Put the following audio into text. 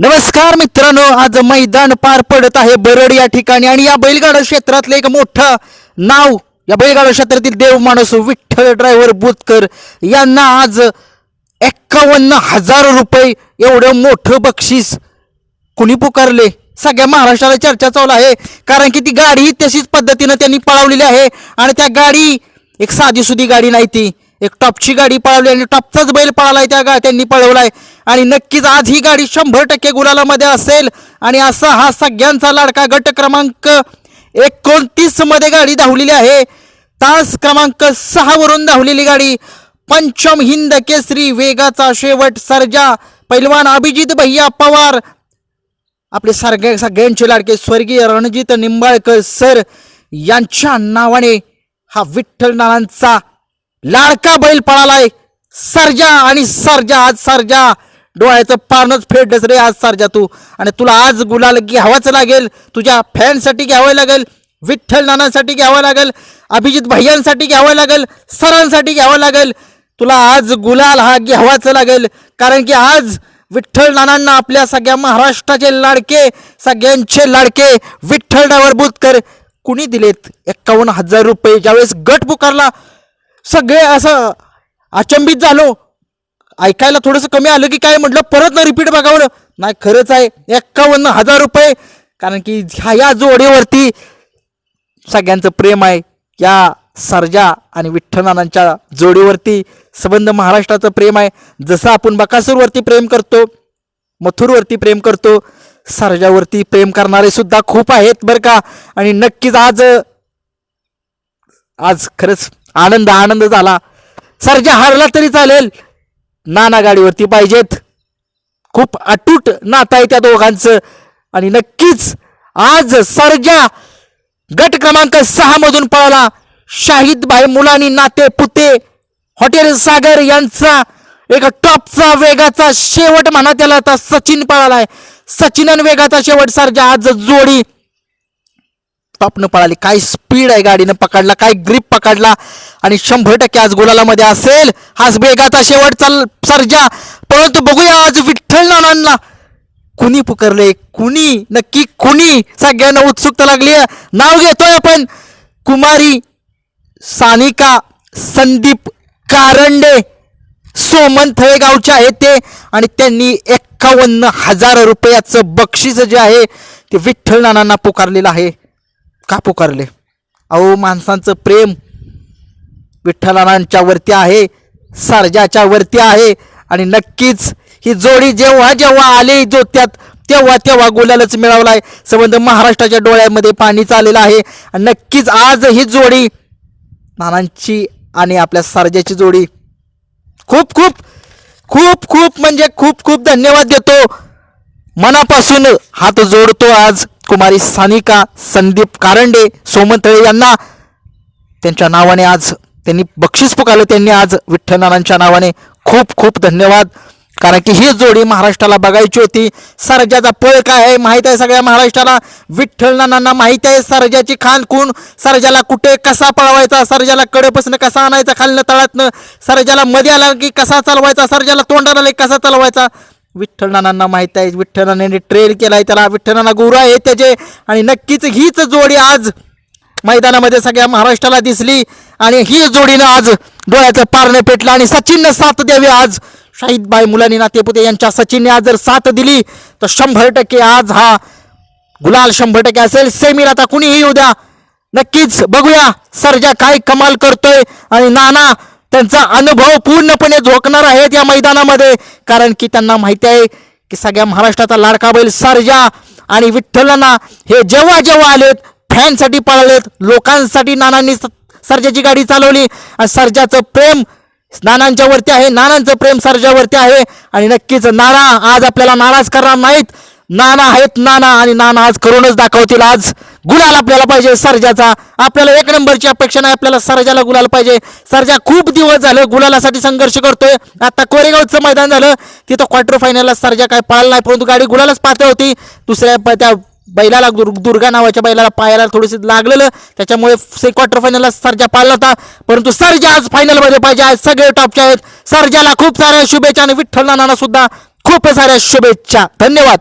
नमस्कार मित्रांनो आज मैदान पार पडत आहे बरड या ठिकाणी आणि या बैलगाडा क्षेत्रातलं एक मोठं नाव या बैलगाडा क्षेत्रातील देव माणूस विठ्ठल ड्रायव्हर बुतकर यांना आज एक्कावन्न हजार रुपये एवढं मोठं बक्षीस कुणी पुकारले? सगळ्या महाराष्ट्राला चर्चा चालू आहे. कारण की ती गाडी तशीच पद्धतीनं त्यांनी पळवलेली आहे आणि त्या गाडी एक साधी सुधी गाडी नाही ती. एक टॉपची गाडी पळवली आणि टॉपचाच बैल पळालाय त्या गा त्यांनी पळवला आहे आणि नक्कीच आज ही गाडी शंभर टक्के गुलालामध्ये असेल. आणि असा हा सगळ्यांचा लाडका गट क्रमांक एकोणतीसमध्ये गाडी धावलेली आहे. तास क्रमांक सहा वरून धावलेली गाडी पंचम हिंद केसरी वेगाचा शेवट सर्जा पैलवान अभिजित भैया पवार आपले सगळे सगळ्यांचे लाडके स्वर्गीय रणजित निंबाळकर सर यांच्या नावाने हा विठ्ठल नानांचा लाडका बैल पळालाय. सर्जा आणि सर्जा आज सर्जा. डोळ्याचं पारणच फेडलंच रे आज सारजा तू. आणि तुला आज गुलाल घ्यावाच लागेल. तुझ्या फॅनसाठी घ्यावं लागेल. विठ्ठल नानांसाठी घ्यावं लागेल. अभिजित भैयांसाठी घ्यावं लागेल. सरांसाठी घ्यावं लागेल. तुला आज गुलाल हा घ्यावाच लागेल. कारण की आज विठ्ठल नानांना आपल्या सगळ्या महाराष्ट्राचे लाडके सगळ्यांचे लाडके विठ्ठल डावर बुतकर कुणी दिलेत? एक्कावन्न हजार रुपये ज्यावेळेस गट पुकारला सगळे असं अचंबित झालो. ऐकायला थोडंसं कमी आलं की काय म्हटलं परत ना रिपीट बघावं. नाही खरंच आहे. एक्कावन्न हजार रुपये. कारण की ह्या या जोडीवरती सगळ्यांचं प्रेम आहे. या सरजा आणि विठ्ठलनानांच्या जोडीवरती संबंध महाराष्ट्राचं प्रेम आहे. जसं आपण बकासूरवरती प्रेम करतो मथुरवरती प्रेम करतो सर्जावरती प्रेम करणारे सुद्धा खूप आहेत बरं का. आणि नक्कीच आज आज खरंच आनंद आनंद झाला. सरजा हारला तरी चालेल. नाना गाडीवरती पाहिजेत. खूप अटूट नातं आहे त्या दोघांचं. आणि नक्कीच आज सर्जा गट क्रमांक सहा मधून पळाला. शाहिद भाई मुलानी नाते पुते हॉटेल सागर यांचा एक टॉपचा वेगाचा शेवट म्हणा त्याला आता सचिन पळालाय. सचिनन वेगाचा शेवट सर्जा आज जोडी. टॉपनं पळाली. काय स्पीड आहे गाडीनं पकडला काय ग्रीप पकडला आणि शंभर टक्के आज गुलालामध्ये असेल. हाच बेगाचा शेवट चाल सर्जा. परंतु बघूया आज विठ्ठल नानांना कुणी पुकारले कुणी? नक्की कुणी? सगळ्यांना उत्सुकता लागली आहे. नाव घेतोय आपण. कुमारी सानिका संदीप कारंडे सोमन गावचे आहेत ते. आणि त्यांनी एक्कावन्न हजार रुपयाचं बक्षीस जे आहे ते विठ्ठल नानांना पुकारलेलं आहे. का पुकारले? अहो माणसांचं प्रेम विठ्ठलांच्या वरती आहे सर्जाच्या वरती आहे आणि नक्कीच ही जोडी जेव्हा जेव्हा आली जोत्यात तेव्हा तेव्हा गोल्यालाच मिळवला आहे संबंध महाराष्ट्राच्या डोळ्यामध्ये पाणी चाललेलं आहे. आणि नक्कीच आज ही जोडी नानांची आणि आपल्या सर्जाची जोडी. खूप खूप खूप खूप म्हणजे खूप खूप धन्यवाद देतो. मनापासून हात जोडतो आज. कुमारी सानिका संदीप कारंडे सोमंतळे यांना त्यांच्या नावाने आज त्यांनी बक्षीस पुकारलं. त्यांनी आज विठ्ठलनानांच्या नावाने खूप खूप धन्यवाद. कारण की ही जोडी महाराष्ट्राला बघायची होती. सरजाचा पळ काय आहे माहीत आहे सगळ्या महाराष्ट्राला? विठ्ठलनानांना माहीत आहे सरजाची खान खून सरजाला कुठे कसा पळवायचा? सरजाला कडेपासून कसा आणायचा खालनं तळातनं? सरजाला मध्ये आला की कसा चालवायचा? सरजाला तोंडाला आला की कसा चालवायचा? विठ्ठलनानांना माहीत आहे. विठ्ठलनाने ट्रेन केलाय. त्याला विठ्ठलनाना गुरु आहे त्याचे. आणि नक्कीच हीच जोडी आज मैदानामध्ये सगळ्या महाराष्ट्राला दिसली. आणि ही जोडीनं आज डोळ्याचं पारणं पेटलं. आणि सचिननं साथ द्यावी आज. शाहिदबाई मुलानी नातेपुते यांच्या सचिनने आज जर साथ दिली तर शंभर टक्के आज हा गुलाल शंभर टक्के असेल. सेमीला आता कुणीही येऊ द्या. नक्कीच बघूया. सर्जा काय कमाल करतोय. आणि नाना त्यांचा अनुभव पूर्णपणे झोकणार आहेत या मैदानामध्ये. कारण की त्यांना माहिती आहे की सगळ्या महाराष्ट्राचा लाडका बैल सर्जा आणि विठ्ठलांना हे जेव्हा जेव्हा आलेत फॅनसाठी पळालेत लोकांसाठी नानांनी स- सर्जाची गाडी चालवली. आणि सर्जाचं प्रेम नानांच्या वरती आहे नानांचं प्रेम सर्जावरती आहे. आणि नक्कीच नाना आज आपल्याला नाराज करणार नाहीत. नाना आहेत नाना आणि नाना आज करूनच दाखवतील आज. गुलाल आपल्याला पाहिजे सर्जाचा. आपल्याला एक नंबरची अपेक्षा नाही आपल्याला सर्जाला गुलाल पाहिजे. सर्जा खूप दिवस झालं गुलालासाठी संघर्ष करतोय. आता कोरेगावचं मैदान झालं. तिथं क्वार्टर फायनलला सर्जा काय पळाला नाही परंतु गाडी गुलालच पात्र होती. दुसऱ्या प- त्या बैलाला दुर् दुर्गा नावाच्या बैलाला पायाला थोडीशी लागलेलं. त्याच्यामुळे से क्वार्टर फायनलला सर्जा पाळला होता. परंतु सर्जा आज फायनलमध्ये पाहिजे आज सगळे टॉपचे आहेत. सर्जाला खूप साऱ्या शुभेच्छा आणि विठ्ठल नाना सुद्धा खूप साऱ्या शुभेच्छा. धन्यवाद.